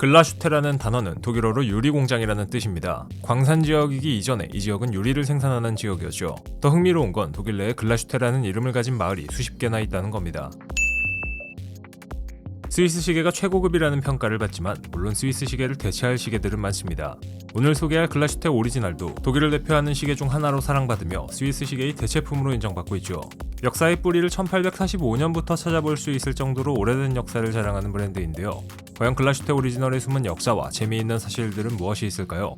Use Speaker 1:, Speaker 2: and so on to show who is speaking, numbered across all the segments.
Speaker 1: 글라슈테라는 단어는 독일어로 유리 공장이라는 뜻입니다. 광산 지역이기 이전에 이 지역은 유리를 생산하는 지역이었죠. 더 흥미로운 건 독일 내에 글라슈테라는 이름을 가진 마을이 수십 개나 있다는 겁니다. 스위스 시계가 최고급이라는 평가를 받지만 물론 스위스 시계를 대체할 시계들은 많습니다. 오늘 소개할 글라슈테 오리지널도 독일을 대표하는 시계 중 하나로 사랑받으며 스위스 시계의 대체품으로 인정받고 있죠. 역사의 뿌리를 1845년부터 찾아볼 수 있을 정도로 오래된 역사를 자랑하는 브랜드인데요. 과연 글라슈테 오리지널의 숨은 역사와 재미있는 사실들은 무엇이 있을까요?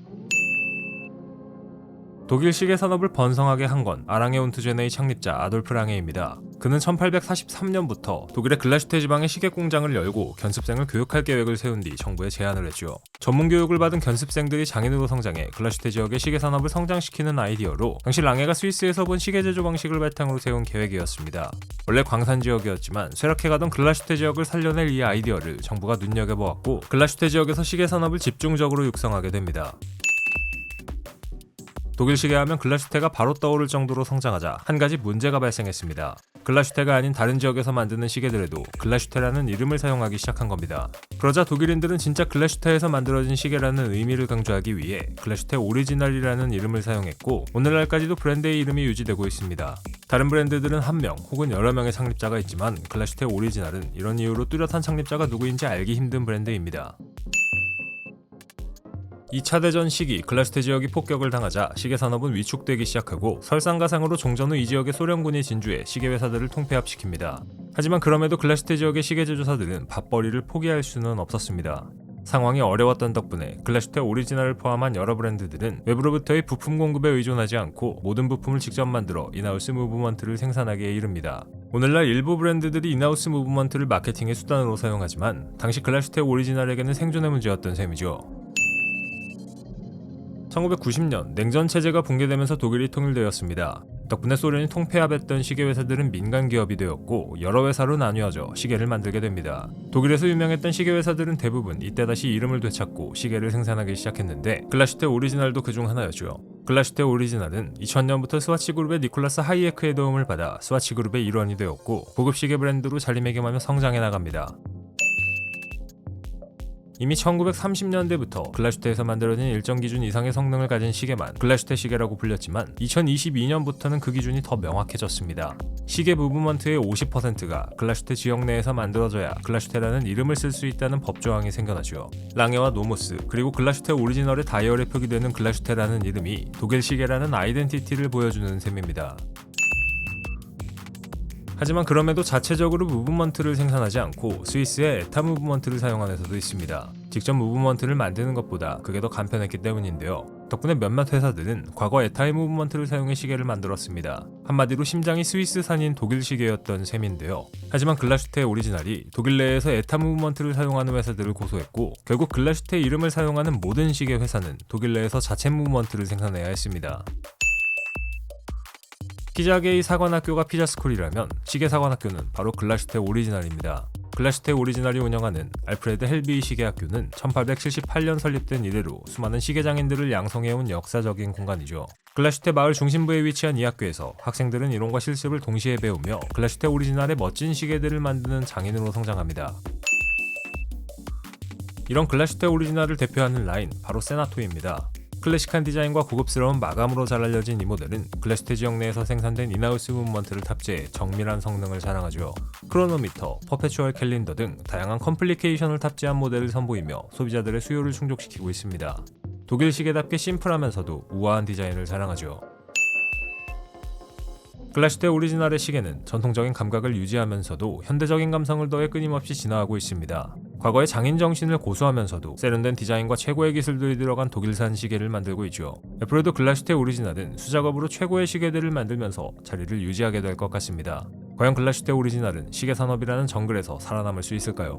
Speaker 1: 독일 시계 산업을 번성하게 한 건 아랑에 운트제네의 창립자 아돌프 랑헤입니다. 그는 1883년부터 독일의 글라슈테 지방에 시계 공장을 열고 견습생을 교육할 계획을 세운 뒤 정부에 제안을 했죠. 전문 교육을 받은 견습생들이 장인으로 성장해 글라슈테 지역의 시계 산업을 성장시키는 아이디어로 당시 랑헤가 스위스에서 본 시계 제조 방식을 바탕으로 세운 계획이었습니다. 원래 광산 지역이었지만 쇠락해가던 글라슈테 지역을 살려낼 이 아이디어를 정부가 눈여겨보았고 글라슈테 지역에서 시계 산업을 집중적으로 육성하게 됩니다. 독일 시계 하면 글라슈테가 바로 떠오를 정도로 성장하자 한 가지 문제가 발생했습니다. 글라슈테가 아닌 다른 지역에서 만드는 시계들에도 글라슈테라는 이름을 사용하기 시작한 겁니다. 그러자 독일인들은 진짜 글라슈테에서 만들어진 시계라는 의미를 강조하기 위해 글라슈테 오리지널이라는 이름을 사용했고 오늘날까지도 브랜드의 이름이 유지되고 있습니다. 다른 브랜드들은 한 명 혹은 여러 명의 창립자가 있지만 글라슈테 오리지널은 이런 이유로 뚜렷한 창립자가 누구인지 알기 힘든 브랜드입니다. 2차 대전 시기 글라슈테 지역이 폭격을 당하자 시계 산업은 위축되기 시작하고 설상가상으로 종전 후 이 지역의 소련군이 진주해 시계 회사들을 통폐합시킵니다. 하지만 그럼에도 글라슈테 지역의 시계 제조사들은 밥벌이를 포기할 수는 없었습니다. 상황이 어려웠던 덕분에 글라슈테 오리지널을 포함한 여러 브랜드들은 외부로부터의 부품 공급에 의존하지 않고 모든 부품을 직접 만들어 인하우스 무브먼트를 생산하기에 이릅니다. 오늘날 일부 브랜드들이 인하우스 무브먼트를 마케팅의 수단으로 사용하지만 당시 글라슈테 오리지널에게는 생존의 문제였던 셈이죠. 1990년 냉전 체제가 붕괴되면서 독일이 통일되었습니다. 덕분에 소련이 통폐합했던 시계 회사들은 민간 기업이 되었고 여러 회사로 나뉘어져 시계를 만들게 됩니다. 독일에서 유명했던 시계 회사들은 대부분 이때 다시 이름을 되찾고 시계를 생산하기 시작했는데 글라슈테 오리지널도 그중 하나였죠. 글라슈테 오리지널은 2000년부터 스와치 그룹의 니콜라스 하이에크의 도움을 받아 스와치 그룹의 일원이 되었고 고급 시계 브랜드로 자리매김하며 성장해 나갑니다. 이미 1930년대부터 글라슈테에서 만들어진 일정 기준 이상의 성능을 가진 시계만 글라슈테 시계라고 불렸지만 2022년부터는 그 기준이 더 명확해졌습니다. 시계 무브먼트의 50%가 글라슈테 지역 내에서 만들어져야 글라슈테라는 이름을 쓸 수 있다는 법조항이 생겨나죠. 랑해와 노모스 그리고 글라슈테 오리지널의 다이얼에 표기되는 글라슈테라는 이름이 독일 시계라는 아이덴티티를 보여주는 셈입니다. 하지만 그럼에도 자체적으로 무브먼트를 생산하지 않고 스위스의 에타 무브먼트를 사용한 회사도 있습니다. 직접 무브먼트를 만드는 것보다 그게 더 간편했기 때문인데요. 덕분에 몇몇 회사들은 과거 에타의 무브먼트를 사용해 시계를 만들었습니다. 한마디로 심장이 스위스산인 독일 시계였던 셈인데요. 하지만 글라슈테 오리지널이 독일 내에서 에타 무브먼트를 사용하는 회사들을 고소했고 결국 글라슈테 이름을 사용하는 모든 시계 회사는 독일 내에서 자체 무브먼트를 생산해야 했습니다. 피자게이 사관학교가 피자스쿨이라면 시계 사관학교는 바로 글라슈테 오리지널입니다. 글라슈테 오리지널이 운영하는 알프레드 헬비 시계학교는 1878년 설립된 이래로 수많은 시계장인들을 양성해온 역사적인 공간이죠. 글라슈테 마을 중심부에 위치한 이 학교에서 학생들은 이론과 실습을 동시에 배우며 글라슈테 오리지널의 멋진 시계들을 만드는 장인으로 성장합니다. 이런 글라슈테 오리지널을 대표하는 라인 바로 세나토입니다. 클래식한 디자인과 고급스러운 마감으로 잘 알려진 이 모델은 글래스테 지역 내에서 생산된 인하우스 무브먼트를 탑재해 정밀한 성능을 자랑하죠. 크로노미터, 퍼페추얼 캘린더 등 다양한 컴플리케이션을 탑재한 모델을 선보이며 소비자들의 수요를 충족시키고 있습니다. 독일 시계답게 심플하면서도 우아한 디자인을 자랑하죠. 글라시테 오리지널의 시계는 전통적인 감각을 유지하면서도 현대적인 감성을 더해 끊임없이 진화하고 있습니다. 과거의 장인 정신을 고수하면서도 세련된 디자인과 최고의 기술들이 들어간 독일산 시계를 만들고 있죠. 앞으로도 글라시테 오리지널은 수작업으로 최고의 시계들을 만들면서 자리를 유지하게 될 것 같습니다. 과연 글라시테 오리지널은 시계 산업이라는 정글에서 살아남을 수 있을까요?